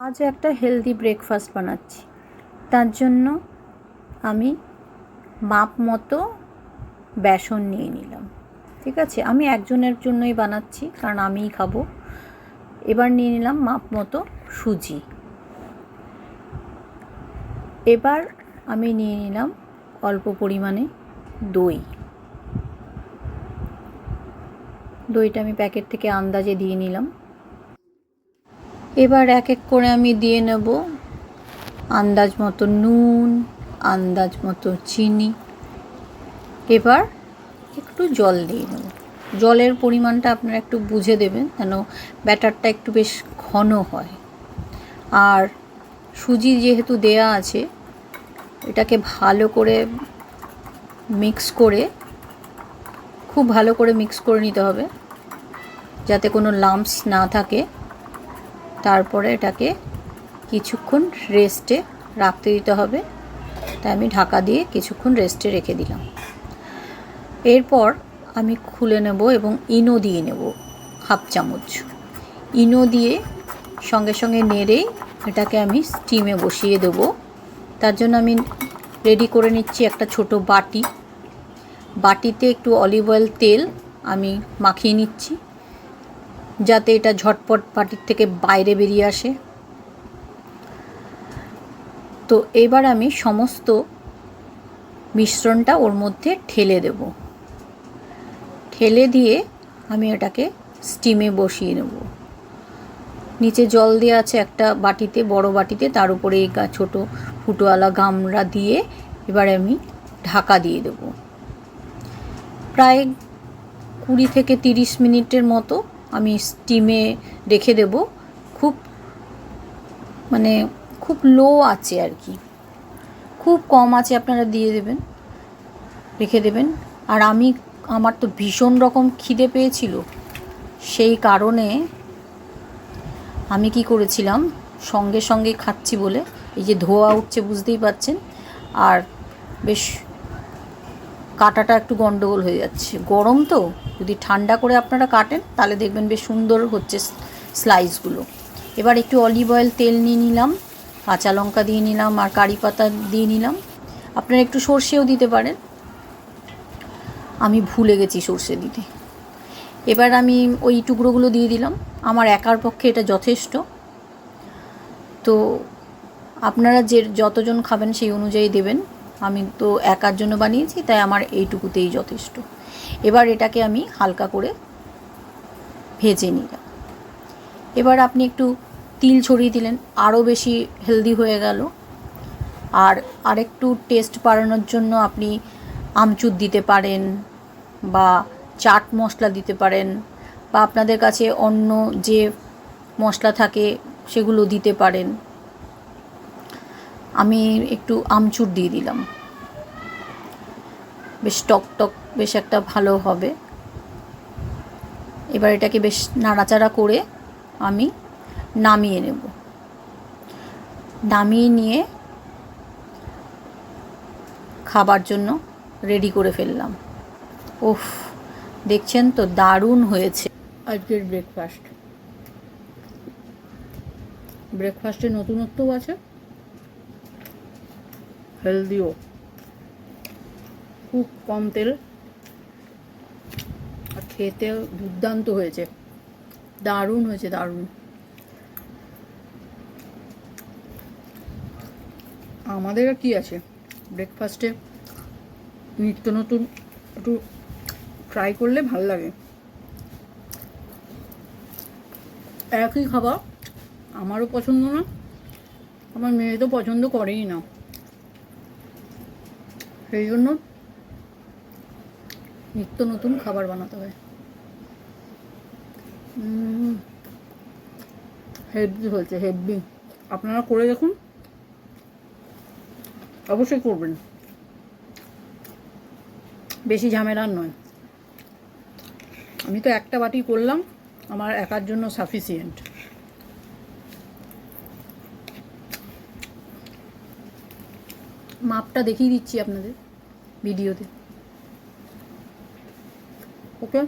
আজ একটা healthy breakfast বানাচ্ছি। তার জন্য আমি মাপ মতো বেসন নিয়ে নিলাম। ঠিক আছে? আমি একজনের জন্যই বানাচ্ছি, কারণ আমিই খাব। এবার নিয়ে নিলাম মাপ মতো সুজি। এবার আমি নিয়ে নিলাম অল্প পরিমাণে দই। দইটা আমি প্যাকেট থেকে আন্দাজে দিয়ে নিলাম। এবার এক এক করে আমি দিয়ে নেব। আন্দাজ মতো নুন, আন্দাজ মতো চিনি। এবার একটু জল দিয়ে নেব। জলের পরিমাণটা আপনারা একটু বুঝে দেবেন যেন ব্যাটারটা একটু বেশ ঘন হয়। আর সুজি যেহেতু দেয়া আছে, এটাকে ভালো করে মিক্স করে, খুব ভালো করে মিক্স করে নিতে হবে। যাতে কোনো লাম্পস না থাকে। তারপরে এটাকে কিছুক্ষণ রেস্টে রাখতে দিতে হবে। তাই আমি ঢাকা দিয়ে কিছুক্ষণ রেস্টে রেখে দিলাম। এরপর আমি খুলে নেব এবং ইনো দিয়ে নেব হাফ চামচ। ইনো দিয়ে সঙ্গে সঙ্গে নেড়েই এটাকে আমি স্টিমে বসিয়ে দেবো। তার জন্য আমি রেডি করে নিচ্ছি একটা ছোট বাটি। বাটিতে একটু অলিভ অয়েল তেল আমি মাখিয়ে নিচ্ছি। যাতে এটা ঝটপট বাটির থেকে বাইরে বেরিয়ে আসে। তো এবার আমি সমস্ত মিশ্রণটা ওর মধ্যে ঠেলে দেব। ঠেলে দিয়ে আমি এটাকে স্টিমে বসিয়ে নেব। নিচে জল দেওয়া আছে একটা বাটিতে, বড় বাটিতে, তার উপরে এই ছোটো ফুটোওয়ালা গামলা দিয়ে এবারে আমি ঢাকা দিয়ে দেব। প্রায় কুড়ি থেকে তিরিশ মিনিটের মতো আমি স্টিমে রেখে দেব। খুব মানে খুব লো আছে আর কি। খুব কম আছে আপনারা দিয়ে দেবেন, রেখে দেবেন। আর আমি, আমার তো ভীষণ রকম খিদে পেয়েছিল। সেই কারণে আমি কি করেছিলাম, সঙ্গে সঙ্গে খাচ্ছি বলে, এই যে ধোয়া উঠছে বুঝতেই পাচ্ছেন আর বেশ কাটাটা একটু গন্ডগোল হয়ে যাচ্ছে। গরম তো, যদি ঠান্ডা করে আপনারা কাটেন, তাহলে দেখবেন বেশ সুন্দর হচ্ছে স্লাইসগুলো। এবার একটু অলিভ অয়েল তেল নিয়ে নিলাম, কাঁচা লঙ্কা দিয়ে নিলাম আর কারি পাতা দিয়ে নিলাম। আপনারা একটু সর্ষেও দিতে পারেন। আমি ভুলে গেছি সর্ষে দিতে। এবার আমি ওই টুকরোগুলো দিয়ে দিলাম। আমার একার পক্ষে এটা যথেষ্ট। তো আপনারা যে যতজন খাবেন সেই অনুযায়ী দেবেন। আমি তো একার জন্য বানিয়েছি, তাই আমার এইটুকুতেই যথেষ্ট। এবার এটাকে আমি হালকা করে ভেজে নিলাম। এবার আপনি একটু তিল ছড়িয়ে দিলেন, আরও বেশি হেলদি হয়ে গেল। আর আরেকটু টেস্ট বাড়ানোর জন্য আপনি আমচুর দিতে পারেন বা চাট মশলা দিতে পারেন বা আপনাদের কাছে অন্য যে মশলা থাকে সেগুলো দিতে পারেন। আমি একটু আমচুর দিয়ে দিলাম। বেশ টক টক, বেশ একটা ভালো হবে। এবার এটাকে বেশ নাড়াচাড়া করে আমি নামিয়ে নেব। নামিয়ে নিয়ে খাবার জন্য রেডি করে ফেললাম। ওফ দেখছেন তো দারুণ হয়েছে। আজকের ব্রেকফাস্ট। ব্রেকফাস্টে নতুনত্বও আছে? হেলদিও। খুব কম তেল। আর খেতে দুর্দান্ত হয়েছে। দারুণ হয়েছে, দারুণ। আমাদের আর কি আছে? ব্রেকফাস্টে নিত্য নতুন একটু ট্রাই করলে ভালো লাগে। একই খাবার, আমারও পছন্দ না। আমার মেয়ে তো পছন্দ করেই না। সেই জন্য নিত্য নতুন খাবার বানাতে হয়। হেভি হয়েছে হেভি। আপনারা করে দেখুন। অবশ্যই করবেন। বেশি ঝামেলার নয়। আমি তো একটা বাটি করলাম, আমার একার জন্য সাফিসিয়েন্ট মাপটা দেখিয়ে দিচ্ছি আপনাদের ভিডিওতে। ওকে?